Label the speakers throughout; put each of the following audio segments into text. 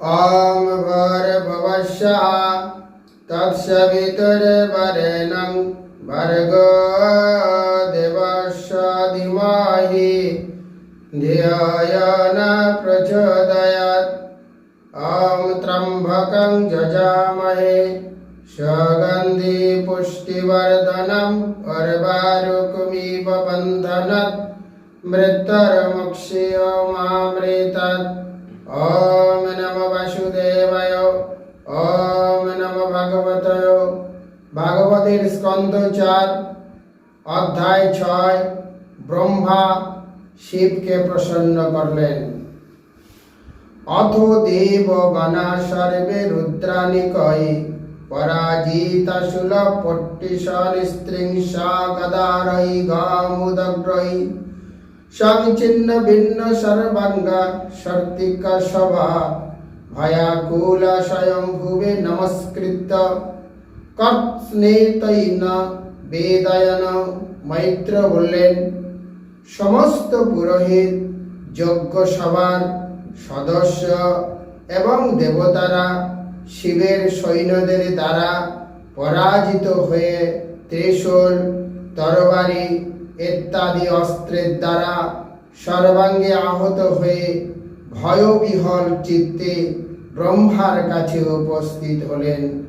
Speaker 1: ॐ भूर्भुवस्सः तत्सवितुर्वरेण्यं भर्गो देवस्य धीमहि धियो यो न प्रचोदयात् ॐ त्र्यम्बकं जजामहे सुगन्धि पुष्टिवर्धनम् उर्वारुकमिव बन्धनात् मृत्युर्मुक्षीयो मामृतात् ॐ ভাগবতের স্কন্ধ চার, অধ্যায় ছয়, ব্রহ্মা শিবকে প্রসন্ন করলেন। অথ দেব গণা সর্বে রুদ্রানিকয় পরাজিতা শুল পট্টিশন স্ত্রিংসা গামুদগ্রই। সংচিন্ন ভিন্ন সর্বাঙ্গ সর্তিকা সভা ভয়াকুল স্বয়ং ভুবে নমস্কৃত। মৈত্র বললেন, সমস্ত পুরোহিত, যজ্ঞ সভার সদস্য এবং দেবতারা শিবের সৈন্যদের দ্বারা পরাজিত হয়ে ত্রিশূল, তরবারি ইত্যাদি অস্ত্রের দ্বারা সর্বাঙ্গে আহত হয়ে ভয়বিহল চিত্তে ব্রহ্মার কাছে উপস্থিত হলেন।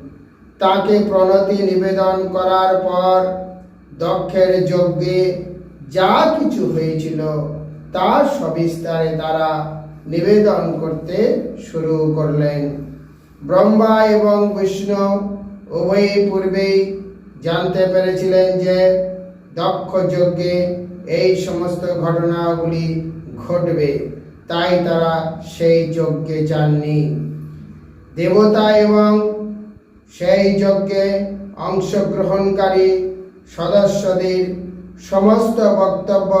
Speaker 1: তাকে প্রণতি নিবেদন করার পর দক্ষের যজ্ঞে যা কিছু হয়েছিল তা সবিস্তারে তারা নিবেদন করতে শুরু করলেন। ব্রহ্মা এবং বিষ্ণু উভয়ই পূর্বেই জানতে পেরেছিলেন যে দক্ষ যজ্ঞে এই সমস্ত ঘটনাগুলি ঘটবে, তাই তারা সেই যজ্ঞে যাননি। দেবতা এবং সেই যজ্ঞে অংশগ্রহণকারী সদস্যদের সমস্ত বক্তব্য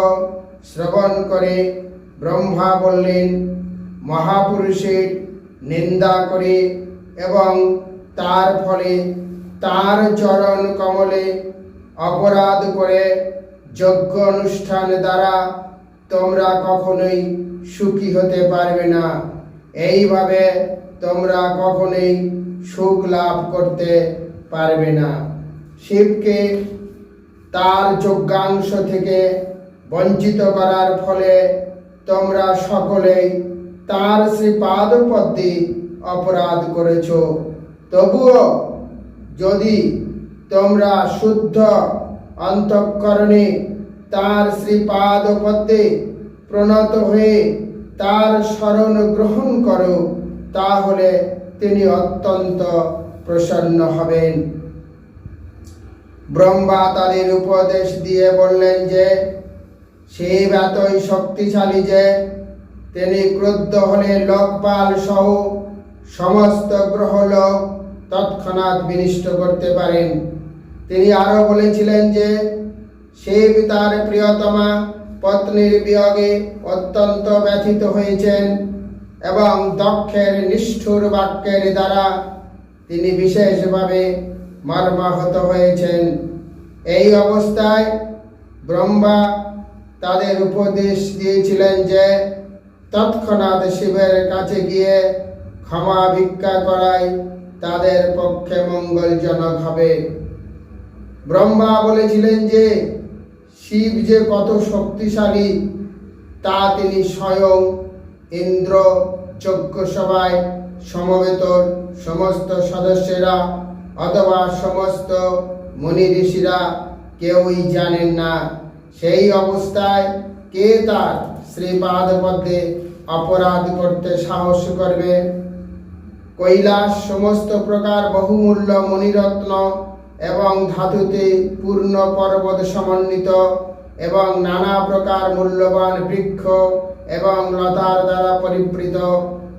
Speaker 1: শ্রবণ করে ব্রহ্মা বললেন, মহাপুরুষের নিন্দা করে এবং তার ফলে তার চরণ কমলে অপরাধ করে যজ্ঞ অনুষ্ঠান দ্বারা তোমরা কখনোই সুখী হতে পারবে না। এইভাবে তোমরা কখনোই সুখ লাভ করতে পারবে না। শিবকে তার যজ্ঞাংশ থেকে বঞ্চিত করার ফলে তোমরা সকলেই তার শ্রীপাদ পদ্মে অপরাধ করেছ। তবুও যদি তোমরা শুদ্ধ অন্তঃকরণে তার শ্রীপাদ পদ্মে প্রণত হয়ে তার স্মরণ গ্রহণ করো, তাহলে তিনি অত্যন্ত প্রসন্ন হবেন। ব্রহ্মা তাদের উপদেশ দিয়ে বললেন যে শিব এতই শক্তিশালী যে, তিনি ক্রুদ্ধ হলে লোকপাল সহ সমস্ত গ্রহলোক তৎক্ষণাৎ বিনিষ্ট করতে পারেন। তিনি আরও বলেছিলেন যে শিব তার প্রিয়তমা পত্নীর বিয়োগে অত্যন্ত ব্যথিত হয়েছেন। এবং দক্ষের নিষ্ঠুর বাক্যের দ্বারা তিনি বিশেষভাবে মর্মাহত হয়েছেন। এই অবস্থায় ব্রহ্মা তাদের উপদেশ দিয়েছিলেন যে, তৎক্ষণাৎ শিবের কাছে গিয়ে ক্ষমা ভিক্ষা করাই তাদের পক্ষে মঙ্গলজনক হবে। ব্রহ্মা বলেছিলেন যে, শিব যে কত শক্তিশালী, তা তিনি স্বয়ং ইন্দ্র যজ্ঞ সভায় সমবেত সমস্ত সদস্যেরা অথবা সমস্ত মুনি ঋষিরা কেউই জানেন না। সেই অবস্থায় কে তার শ্রীপাদ পদ্মে অপরাধ করতে সাহস করবে? কৈলাস সমস্ত প্রকার বহুমূল্য মণিরত্ন এবং ধাতুতে পূর্ণ পর্বত সমন্বিত এবং নানা প্রকার মূল্যবান বৃক্ষ এবং লতার দ্বারা পরিবৃত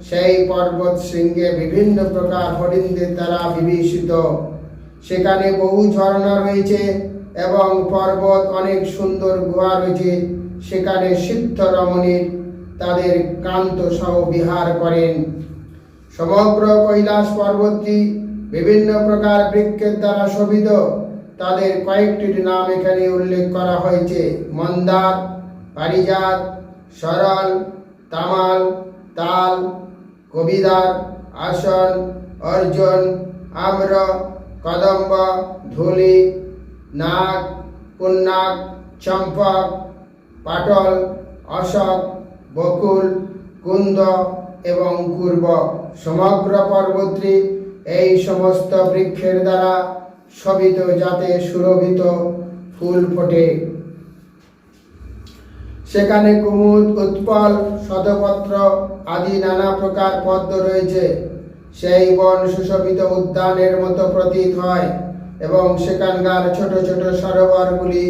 Speaker 1: সেই পর্বত শৃঙ্গে বিভিন্ন প্রকার হরিণদের দ্বারা বিভীষিত। সেখানে বহু ঝর্ণা রয়েছে এবং পর্বত অনেক সুন্দর গুহা রয়েছে। সেখানে সিদ্ধ রমণীর তাদের কান্ত সহ বিহার করেন। সমগ্র কৈলাস পর্বতটি বিভিন্ন প্রকার বৃক্ষের দ্বারা শোভিত। তাদের কয়েকটির নাম এখানে উল্লেখ করা হয়েছে। মন্দার, পারিজাত সরল, তামাল, তাল, কবিদার আসন অর্জুন, আম্র, কদম্ব, ধুলি, নাগ পুন্নাক চম্পক, পাটল, অশোক, বকুল, কুন্দ এবং পূর্ব সমগ্র পর্বতটি এই সমস্ত বৃক্ষের দ্বারা শোভিত, যাতে সুরভিত ফুল ফোটে। সেখানে কুমুদ, উৎপল, শতপত্র আদি নানা প্রকার পদ্ম রয়েছে। সেই বন সুশোভিত উদ্যানের মতো প্রতীত হয় এবং সেখানকার ছোট ছোট সরোবরগুলি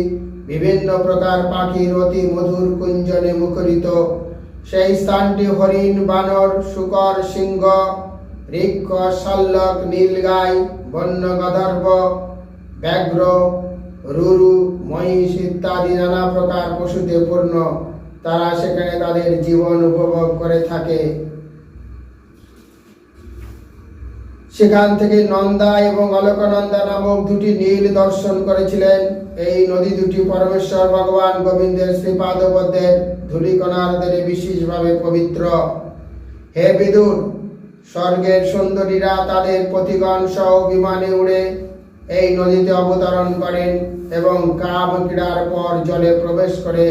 Speaker 1: বিভিন্ন প্রকার পাখির অতি মধুর কুঞ্জনে মুখরিত। সেই স্থানটি হরিণ, বানর, শুকর, সিংহ ঋক্ষ শাল্লক নীলগাই বন্য গধর্ব ব্যাঘ্র, রুরু মহিষ ইত্যাদি নানা প্রকার পশুতে পূর্ণ। তারা সেখানে তাদের জীবন উপভোগ করে থাকে। সেখান থেকে নন্দা এবং অলকনন্দা নামক দুটি নীল দর্শন করেছিলেন। এই নদী দুটি পরমেশ্বর ভগবান গোবিন্দের শ্রীপাদপদ্মের ধূলিকণার বিশেষভাবে পবিত্র। হে বিদুর, স্বর্গের সুন্দরীরা তাদের প্রতিগণ সহ বিমানে উড়ে এই নদীতে অবতরণ করেন। এবং কাম ক্রীড়ার পর জলে প্রবেশ করে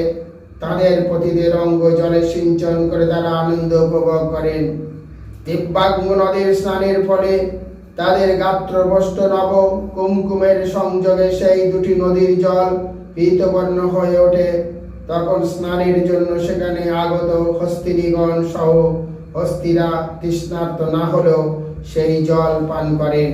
Speaker 1: তাদের পতিদের অঙ্গ জলে সিঞ্চন করে তারা আনন্দ উপভোগ করেন। দিব্যাঙ্গ নদীর স্নানের ফলে তাদের গাত্র বস্ত্র নব, কুমকুমের সংযোগে সেই দুটি নদীর জল পীতবর্ণ হয়ে ওঠে। তখন স্নানের জন্য সেখানে আগত হস্তিনীগণ সহ হস্তিরা তৃষ্ণার্ত না হলেও সেই জল পান করেন।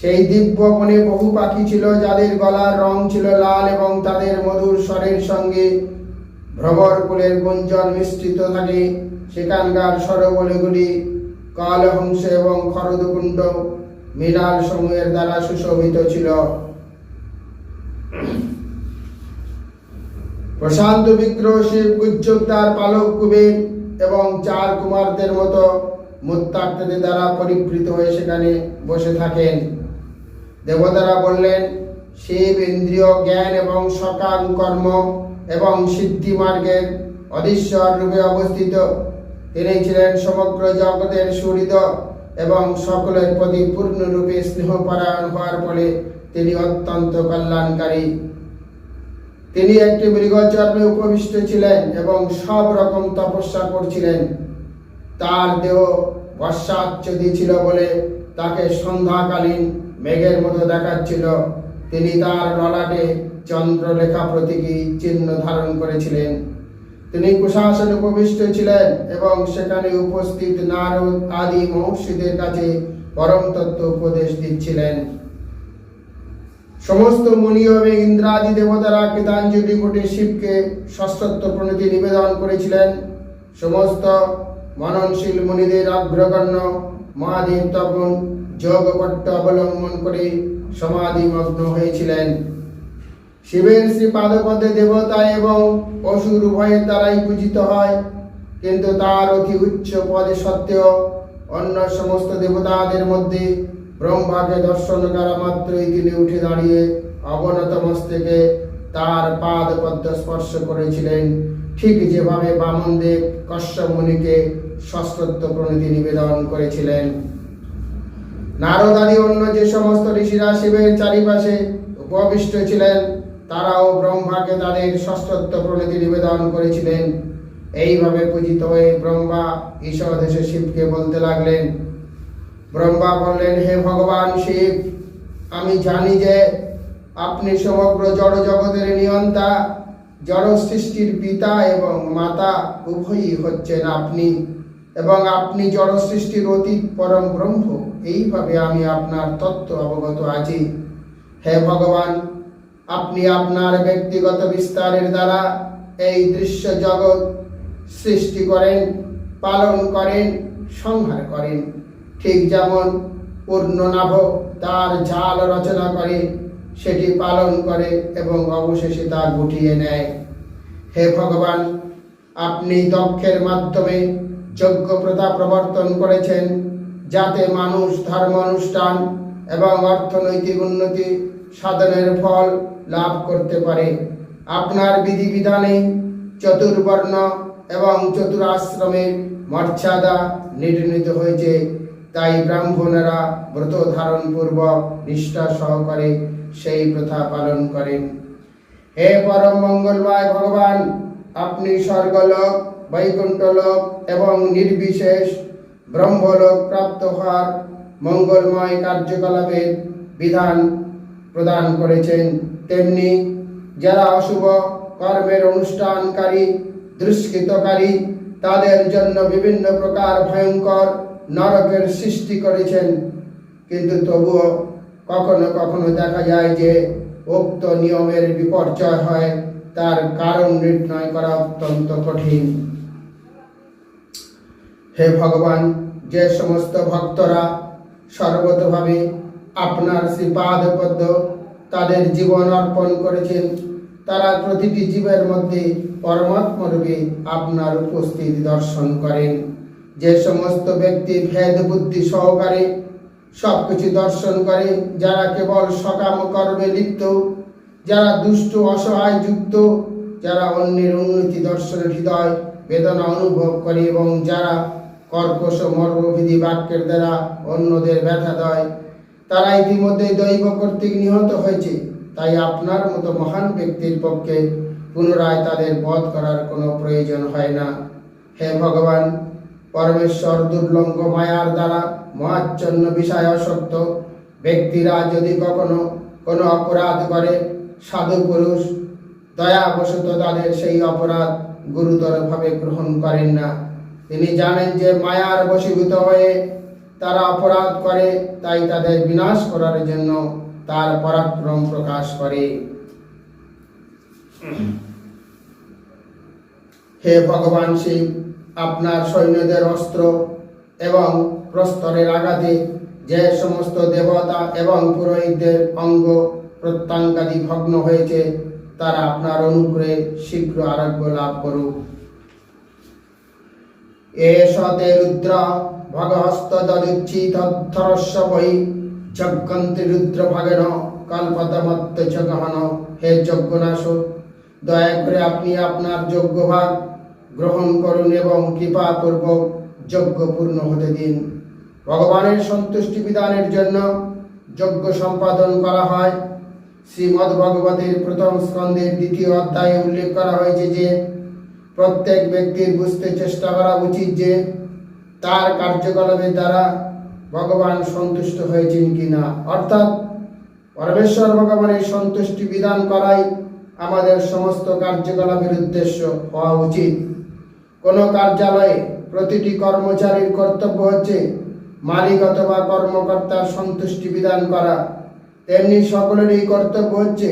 Speaker 1: সেই দিব্য বনে বহু পাখি ছিল, যাদের গলার রং ছিল লাল এবং তাদের মধুর স্বরের সঙ্গে ভ্রমর কুলের গুঞ্জন মিশ্রিত থাকে। সেখানকার সরোবরগুলি কালহংস এবং খরদকুণ্ড মৃণাল সমূহের দ্বারা সুশোভিত ছিল। প্রশান্ত বিগ্রহ শিব গুজ্জোদ্দার পালক কুবের এবং চার কুমারদের মতো মুত্তাকদের দ্বারা পরিবৃত হয়ে সেখানে বসে থাকেন। দেবতারা বললেন, শিব ইন্দ্রিয়, জ্ঞান এবং সকাম কর্ম এবং সিদ্ধি মার্গের অধীশ্বর রূপে অবস্থিত। তিনি ছিলেন সমগ্র জগতের সুহৃদ এবং সকলের প্রতি পূর্ণরূপে স্নেহপরায়ণ হওয়ার ফলে তিনি অত্যন্ত কল্যাণকারী। তিনি একটি মৃগচর্মে উপবিষ্ট ছিলেন এবং সব রকম তপস্যা করছিলেন। তার দেহ বর্ষাচ্ছদি ছিল বলে তাকে সন্ধ্যাকালীন মেঘের মতো দেখাচ্ছিল। তিনি তার ললাটে চন্দ্রলেখা প্রতীকী চিহ্ন ধারণ করেছিলেন। তিনি কুশাসনে উপবিষ্ট ছিলেন এবং সেখানে উপস্থিত নারদ আদি মহর্ষিদের কাছে পরম তত্ত্ব উপদেশ দিচ্ছিলেন। সমস্ত মুনি এবং ইন্দ্রাদি দেবতারা কৃতাঞ্জলি কোটে শিবকে ষষ্ঠত্ব প্রণতি নিবেদন করেছিলেন। সমস্ত মননশীল মুনিদের অগ্রগণ্য মহাদেব তখন যোগপট্ট অবলম্বন করে সমাধিমগ্ন হয়েছিলেন। শিবের শ্রী পাদপদে দেবতা এবং অসুর উভয়ের দ্বারাই পূজিত হয়, কিন্তু তার অতি উচ্চ পদে সত্ত্বেও অন্য সমস্ত দেবতাদের মধ্যে ব্রহ্মাকে দর্শন করা মাত্রই তিনি উঠে দাঁড়িয়ে অবনত মস্তকে তার পাদ পদ্ম স্পর্শ করেছিলেন। ঠিক যেভাবে বামনদেব কশ্যপ মুনিকে ষষ্ঠত্ব প্রণতি নিবেদন করেছিলেন। নারদ আদি অন্য যে সমস্ত ঋষিরা শিবের চারিপাশে উপবিষ্ট ছিলেন, তারাও ব্রহ্মাকে তাদের ষষ্ঠত্ব প্রণতি নিবেদন করেছিলেন। এইভাবে পূজিত হয়ে ব্রহ্মা ঈশ্বর দেশে শিবকে বলতে লাগলেন, ব্রহ্মা বললেন, হে ভগবান শিব, আমি জানি যে আপনি সমগ্র জড় জগতের নিয়ন্তা জড় সৃষ্টির পিতা এবং মাতা, উভয়ই হচ্ছেন আপনি। এবং আপনি জড় সৃষ্টির অতীত পরম ব্রহ্ম, এইভাবে আমি আপনার তত্ত্ব অবগত আছি। হে ভগবান, আপনি আপনার ব্যক্তিগত বিস্তারের দ্বারা এই দৃশ্য জগৎ সৃষ্টি করেন, পালন করেন, সংহার করেন। ঠিক যেমন পূর্ণনাভ তার ঝাল রচনা করে, সেটি পালন করে এবং অবশেষে তা গুটিয়ে নেয়। হে ভগবান, আপনি দক্ষের মাধ্যমে যজ্ঞ প্রথা প্রবর্তন করেছেন যাতে মানুষ ধর্ম অনুষ্ঠান এবং অর্থনৈতিক উন্নতি সাধনের ফল লাভ করতে পারে। আপনার বিধিবিধানে চতুর্বর্ণ এবং চতুরাশ্রমের মর্যাদা নির্ণীত হয়েছে। তাই ব্রাহ্মণেরা ব্রত ধারণ পূর্বক নিষ্ঠা সহকারে সেই প্রথা পালন করেন। হে পরম মঙ্গলময় ভগবান, আপনি স্বর্গলোক বৈকুণ্ঠলোক এবং নির্বিশেষ ব্রহ্মলোক প্রাপ্ত হওয়ার মঙ্গলময় কার্যকলাপের বিধান প্রদান করেছেন। তেমনি যারা অশুভ কর্মের অনুষ্ঠানকারী, দুষ্কৃতকারী, তাদের জন্য বিভিন্ন প্রকার ভয়ঙ্কর নরকের সৃষ্টি করেছেন। কিন্তু তবুও কখনো কখনো দেখা যায় যে উক্ত নিয়মের বিপর্যয় হয়, তার কারণ নির্ণয় করা অত্যন্ত কঠিন। হে ভগবান, যে সমস্ত ভক্তরা সর্বতভাবে আপনার শ্রীপাদ পদ্ম তাদের জীবন অর্পণ করেছেন, তারা প্রতিটি জীবের মধ্যে পরমাত্মরূপে আপনার উপস্থিতি দর্শন করেন। যে সমস্ত ব্যক্তি ভেদ বুদ্ধি সহকারে সবকিছু দর্শন করে, যারা কেবল সকাম কর্মে লিপ্ত, যারা দুষ্ট, অসহায়, যুক্ত, যারা অন্যের উন্নতি দর্শনের হৃদয় বেদনা অনুভব করে এবং যারা কর্কশ মর্মবিধি বাক্যের দ্বারা অন্যদের ব্যথা দেয়। তারা ইতিমধ্যে দৈব কর্তৃক নিহত হয়েছে। তাই আপনার মতো মহান ব্যক্তির পক্ষে পুনরায় তাদের বধ করার কোনো প্রয়োজন হয় না। হে ভগবান, পরমেশ্বর দুর্লঙ্গ মায়ার দ্বারা মহাচ্ছন্ন বিষয় আসক্ত ব্যক্তিরা যদি কখনো কোনো অপরাধ করে, সাধু পুরুষ, দয়াবশত তাদের সেই অপরাধ গুরুতরভাবে গ্রহণ করেন না। তিনি জানেন যে মায়ার বশীভূত হয়ে তারা অপরাধ করে, তাই তাদের বিনাশ করার জন্য তার পরাক্রম প্রকাশ করে। হে ভগবান শিব, আপনার সৈন্যদের অস্ত্র এবং প্রস্তরের আঘাতে যে সমস্ত দেবতা এবং পুরোহিতদের অঙ্গ প্রত্যাঙ্গাদি ভগ্ন হয়েছে, তারা আপনার অনুগ্রহে শীঘ্র আরোগ্য লাভ করুক। এষতে রুদ্র ভগহস্ত দদুচ্ছিতরস্য বৈ যজ্ঞন্তি রুদ্র ভাগেন কল্পতমত্ত গহন হে যজ্ঞনাশ দয়া করে আপনি আপনার যজ্ঞ ভাগ গ্রহণ করুন এবং কৃপাপূর্বক যজ্ঞ পূর্ণ হতে দিন। ভগবানের সন্তুষ্টি বিধানের জন্য যজ্ঞ সম্পাদন করা হয়। শ্রীমদ্ ভগবতের প্রথম স্কন্ধের দ্বিতীয় অধ্যায়ে উল্লেখ করা হয়েছে যে প্রত্যেক ব্যক্তির বুঝতে চেষ্টা করা উচিত যে তার কার্যকলাপের দ্বারা ভগবান সন্তুষ্ট হয়েছেন কিনা। অর্থাৎ পরমেশ্বর ভগবানের সন্তুষ্টি বিধান করাই আমাদের সমস্ত কার্যকলাপের উদ্দেশ্য হওয়া উচিত। কোনো কার্যালয়ে প্রতিটি কর্মচারীর কর্তব্য হচ্ছে মালিক অথবা কর্মকর্তার সন্তুষ্টি বিধান করা। তেমনি সকলেরই কর্তব্য হচ্ছে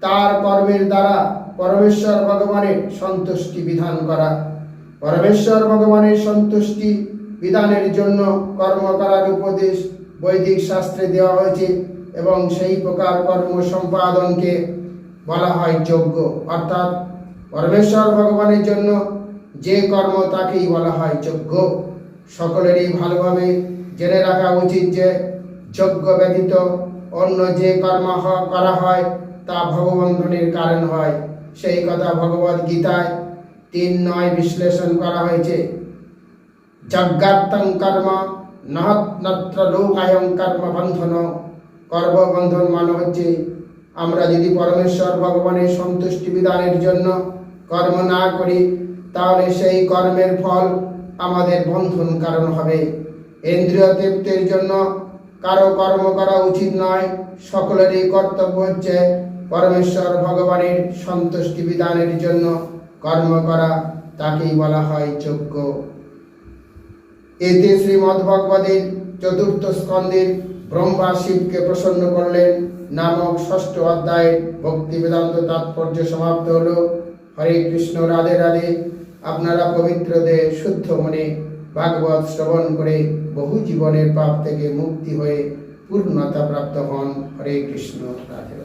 Speaker 1: তার কর্মের দ্বারা পরমেশ্বর ভগবানের সন্তুষ্টি বিধান করা। পরমেশ্বর ভগবানের সন্তুষ্টি বিধানের জন্য কর্ম করার উপদেশ বৈদিক শাস্ত্রে দেওয়া হয়েছে এবং সেই প্রকার কর্ম সম্পাদনকে বলা হয় যোগ্য অর্থাৎ পরমেশ্বর ভগবানের জন্য যে কর্ম তাকেই বলা হয় যোগ্য সকলেরই ভালোভাবে জেনে রাখা উচিত যে যজ্ঞ ব্যতীত অন্য যে কর্ম করা হয় তা ভগবন্ধনের কারণ হয়। সেই কথা ভগবদ গীতায় তিন নয় বিশ্লেষণ করা হয়েছে। যজ্ঞাত্তং কর্ম, নহৎ নত্র লোকায়ং কর্ম বন্ধন কর্মবন্ধন মানে হচ্ছে আমরা যদি পরমেশ্বর ভগবানের সন্তুষ্টি বিধানের জন্য কর্ম না করি, তাহলে সেই কর্মের ফল আমাদের বন্ধন কারণ হবে। ইন্দ্রিয় তৃপ্তির জন্য কারও কর্ম করা উচিত নয়, সকলেরই কর্তব্য হচ্ছে পরমেশ্বর ভগবানের সন্তুষ্টি বিধানের জন্য কর্ম করা, তাকেই বলা হয় যোগ্য এতে শ্রীমদ ভগবতের চতুর্থ স্কন্ধের ব্রহ্মা শিবকে প্রসন্ন করলেন নামক ষষ্ঠ অধ্যায়ে ভক্তি বেদান্ত তাৎপর্য সমাপ্ত হলো। হরে কৃষ্ণ, রাধে রাধে। আপনারা পবিত্র দেহ শুদ্ধ মনে ভাগবত শ্রবণ করে বহু জীবনের পাপ থেকে মুক্তি হয়ে পূর্ণতা প্রাপ্ত হন। হরে কৃষ্ণ রাধে।